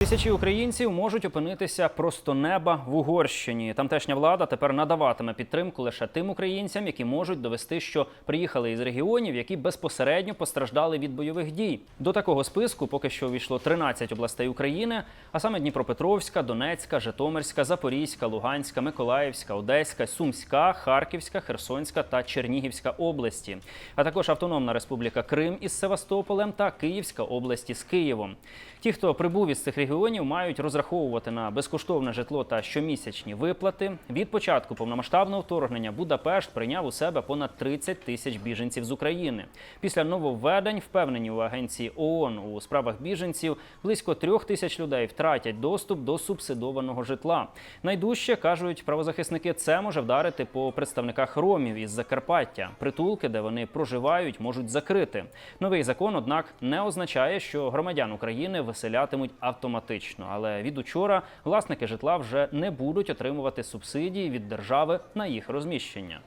Тисячі українців можуть опинитися просто неба в Угорщині. Тамтешня влада тепер надаватиме підтримку лише тим українцям, які можуть довести, що приїхали із регіонів, які безпосередньо постраждали від бойових дій. До такого списку поки що увійшло 13 областей України, а саме Дніпропетровська, Донецька, Житомирська, Запорізька, Луганська, Миколаївська, Одеська, Сумська, Харківська, Херсонська та Чернігівська області, а також Автономна Республіка Крим із Севастополем та Київська область із Києвом. Ті, хто прибув із цих регіонів, мають розраховувати на безкоштовне житло та щомісячні виплати. Від початку повномасштабного вторгнення Будапешт прийняв у себе понад 30 тисяч біженців з України. Після нововведень, впевнені у агенції ООН у справах біженців, близько трьох тисяч людей втратять доступ до субсидованого житла. Найдужче кажуть правозахисники, це може вдарити по представниках ромів із Закарпаття. Притулки, де вони проживають, можуть закрити. Новий закон, однак, не означає, що громадян України виселятимуть автоматично. Але від учора власники житла вже не будуть отримувати субсидії від держави на їх розміщення.